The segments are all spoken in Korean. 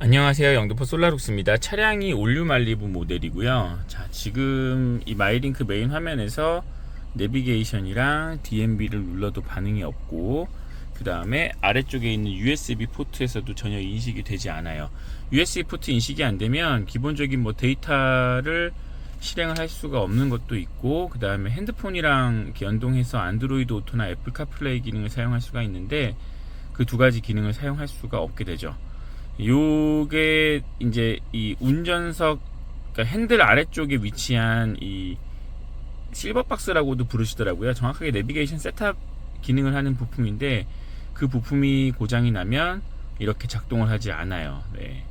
안녕하세요. 영등포 솔라룩스입니다. 차량이 올류 말리부 모델이고요. 자, 지금 이 마이링크 메인 화면에서 내비게이션이랑 DMB를 눌러도 반응이 없고 그 다음에 아래쪽에 있는 USB 포트에서도 전혀 인식이 되지 않아요. USB 포트 인식이 안 되면 기본적인 뭐 데이터를 실행을 할 수가 없는 것도 있고 그 다음에 핸드폰이랑 연동해서 안드로이드 오토나 애플 카플레이 기능을 사용할 수가 있는데 그 두 가지 기능을 사용할 수가 없게 되죠. 요게 이제 이 운전석 그러니까 핸들 아래쪽에 위치한 이 실버박스라고도 부르시더라고요. 정확하게 내비게이션 셋탑 기능을 하는 부품인데 그 부품이 고장이 나면 이렇게 작동을 하지 않아요. 네.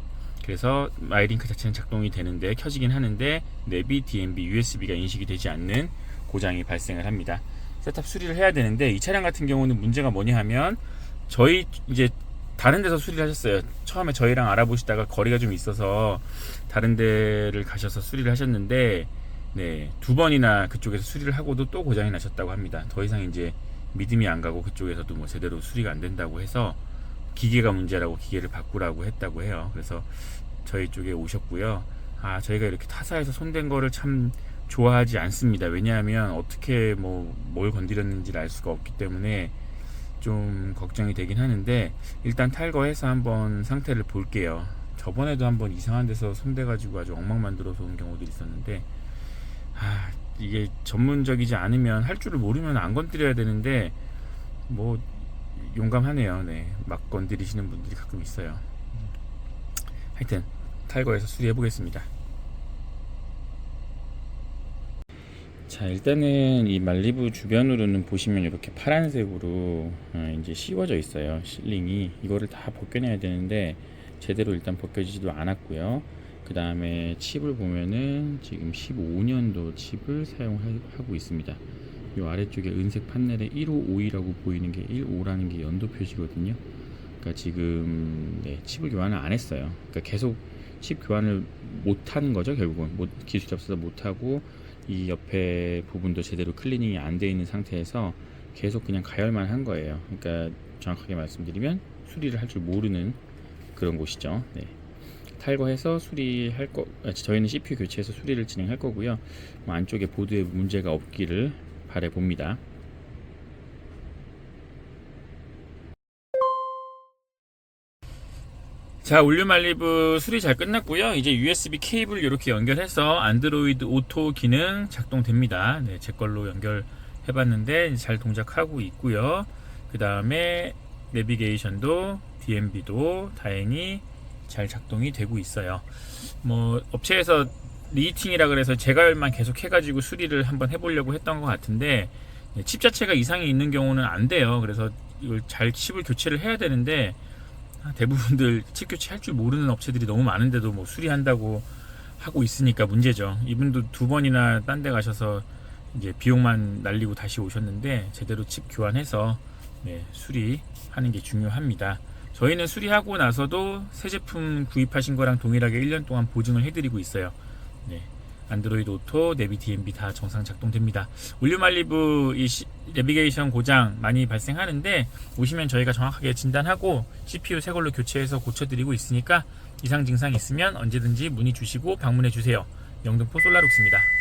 그래서 마이링크 자체는 작동이 되는데 켜지긴 하는데 내비, DMB, USB가 인식이 되지 않는 고장이 발생을 합니다. 셋탑 수리를 해야 되는데 이 차량 같은 경우는 문제가 뭐냐 하면 저희 이제 다른 데서 수리를 하셨어요. 처음에 저희랑 알아보시다가 거리가 좀 있어서 다른 데를 가셔서 수리를 하셨는데 네, 두 번이나 그쪽에서 수리를 하고도 또 고장이 나셨다고 합니다. 더 이상 이제 믿음이 안 가고 그쪽에서도 뭐 제대로 수리가 안 된다고 해서 기계가 문제라고 기계를 바꾸라고 했다고 해요. 그래서 저희 쪽에 오셨고요. 아, 저희가 이렇게 타사에서 손댄 거를 참 좋아하지 않습니다. 왜냐하면 어떻게 뭐 뭘 건드렸는지를 알 수가 없기 때문에 좀 걱정이 되긴 하는데 일단 탈거해서 한번 상태를 볼게요. 저번에도 한번 이상한 데서 손대가지고 아주 엉망 만들어서 온 경우도 있었는데 아 이게 전문적이지 않으면 할 줄을 모르면 안 건드려야 되는데 뭐 용감하네요. 네, 막 건드리시는 분들이 가끔 있어요. 하여튼 탈거해서 수리해 보겠습니다. 자 일단은 이 말리부 주변으로는 보시면 이렇게 파란색으로 어, 이제 씌워져 있어요 실링이. 이거를 다 벗겨내야 되는데 제대로 일단 벗겨지지도 않았고요. 그 다음에 칩을 보면은 지금 15년도 칩을 사용하고 있습니다. 이 아래쪽에 은색 판넬에 1552라고 보이는 게 15라는 게 연도 표시거든요. 그러니까 지금 네, 칩을 교환을 안 했어요. 그러니까 계속 칩 교환을 못 하는 거죠 결국은. 못, 기술이 없어서 못 하고 이 옆에 부분도 제대로 클리닝이 안 돼 있는 상태에서 계속 그냥 가열만 한 거예요. 그러니까 정확하게 말씀드리면 수리를 할 줄 모르는 그런 곳이죠. 네. 탈거해서 수리할 거, 아, 저희는 CPU 교체해서 수리를 진행할 거고요. 뭐 안쪽에 보드에 문제가 없기를 바래 봅니다. 자, 올류 말리브 수리 잘 끝났고요. 이제 USB 케이블 이렇게 연결해서 안드로이드 오토 기능 작동됩니다. 네, 제 걸로 연결해 봤는데 잘 동작하고 있고요. 그 다음에 내비게이션도 DMB도 다행히 잘 작동이 되고 있어요. 뭐 업체에서 리히팅이라 그래서 제갈만 계속 해가지고 수리를 한번 해보려고 했던 것 같은데 네, 칩 자체가 이상이 있는 경우는 안 돼요. 그래서 이걸 잘 칩을 교체를 해야 되는데 대부분들 칩 교체 할 줄 모르는 업체들이 너무 많은데도 뭐 수리한다고 하고 있으니까 문제죠. 이분도 두 번이나 딴 데 가셔서 이제 비용만 날리고 다시 오셨는데 제대로 칩 교환해서 네, 수리하는 게 중요합니다. 저희는 수리하고 나서도 새 제품 구입하신 거랑 동일하게 1년 동안 보증을 해드리고 있어요. 네. 안드로이드 오토, 내비 DMB 다 정상 작동됩니다. 올류말리브 내비게이션 고장 많이 발생하는데 오시면 저희가 정확하게 진단하고 CPU 새 걸로 교체해서 고쳐드리고 있으니까 이상 증상 있으면 언제든지 문의 주시고 방문해 주세요. 영등포 솔라룩스입니다.